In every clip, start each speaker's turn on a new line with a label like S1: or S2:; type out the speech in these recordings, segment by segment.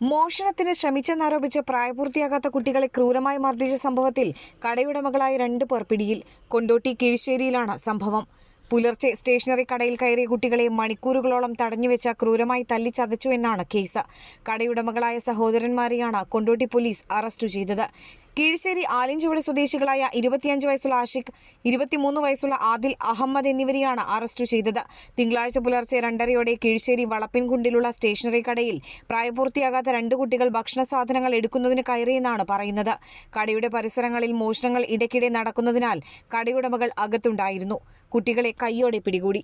S1: മോഷണത്തിന് ശ്രമിച്ചെന്നാരോപിച്ച് പ്രായപൂർത്തിയാകാത്ത കുട്ടികളെ ക്രൂരമായി മർദ്ദിച്ച സംഭവത്തിൽ കടയുടമകളായ രണ്ട് പേർ പിടിയിൽ. കൊണ്ടോട്ടി കീഴ്ശ്ശേരിയിലാണ് സംഭവം. പുലർച്ചെ സ്റ്റേഷനറി കടയിൽ കയറിയ കുട്ടികളെ മണിക്കൂറുകളോളം തടഞ്ഞുവെച്ച ക്രൂരമായി തല്ലിച്ചതച്ചു എന്നാണ് കേസ്. കടയുടമകളായ സഹോദരന്മാരെയാണ് കൊണ്ടോട്ടി പോലീസ് അറസ്റ്റ് ചെയ്തത്. കീഴ്ശ്ശേരി ആലിഞ്ചുവളി സ്വദേശികളായ ഇരുപത്തിയഞ്ച് വയസ്സുള്ള ആഷിഖ് ഇരുപത്തിമൂന്ന് വയസ്സുള്ള ആദിൽ അഹമ്മദ് എന്നിവരെയാണ് അറസ്റ്റ് ചെയ്തത്. തിങ്കളാഴ്ച പുലർച്ചെ രണ്ടരയോടെ കീഴ്ശ്ശേരി വളപ്പിൻകുണ്ടിലുള്ള സ്റ്റേഷനറി കടയിൽ പ്രായപൂർത്തിയാകാത്ത രണ്ട് കുട്ടികൾ ഭക്ഷണ സാധനങ്ങൾ എടുക്കുന്നതിന് കയറിയെന്നാണ് പറയുന്നത്. കടയുടെ പരിസരങ്ങളിൽ മോഷണങ്ങൾ ഇടയ്ക്കിടെ നടക്കുന്നതിനാൽ കടയുടമകൾ അകത്തുണ്ടായിരുന്നു. കുട്ടികളെ കൈയോടെ പിടികൂടി.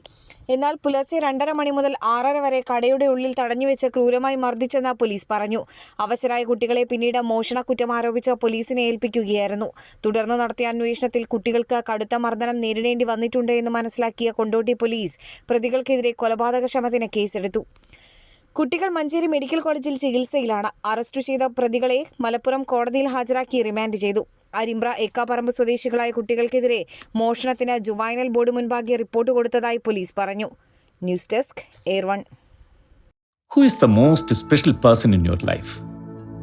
S1: എന്നാൽ പുലർച്ചെ രണ്ടര മണി മുതൽ ആറര വരെ കടയുടെ ഉള്ളിൽ തടഞ്ഞുവെച്ച് ക്രൂരമായി മർദ്ദിച്ചെന്ന് പോലീസ് പറഞ്ഞു. അവശരായ കുട്ടികളെ പിന്നീട് മോഷണക്കുറ്റം ആരോപിച്ച പോലീസിനെ ഏൽപ്പിക്കുകയായിരുന്നു. തുടർന്ന് നടത്തിയ അന്വേഷണത്തിൽ കുട്ടികൾക്ക് കടുത്ത മർദ്ദനം നേരിടേണ്ടി വന്നിട്ടുണ്ട് എന്ന് മനസ്സിലാക്കിയ കൊണ്ടോട്ടി പോലീസ് പ്രതികൾക്കെതിരെ കൊലപാതക ശ്രമത്തിന് കേസെടുത്തു. കുട്ടികൾ മഞ്ചേരി മെഡിക്കൽ കോളേജിൽ ചികിത്സയിലാണ്. അറസ്റ്റ് ചെയ്ത പ്രതികളെ മലപ്പുറം കോടതിയിൽ ഹാജരാക്കി റിമാൻഡ് ചെയ്തു. അരിമ്പ്ര എക്കാപ്പറമ്പ് സ്വദേശികളായ കുട്ടികൾക്കെതിരെ മോഷണത്തിന് ജുവൈനൽ ബോർഡ് മുൻപാകെ റിപ്പോർട്ട് കൊടുത്തതായി പോലീസ് പറഞ്ഞു. News desk air one
S2: who is the most special person in your life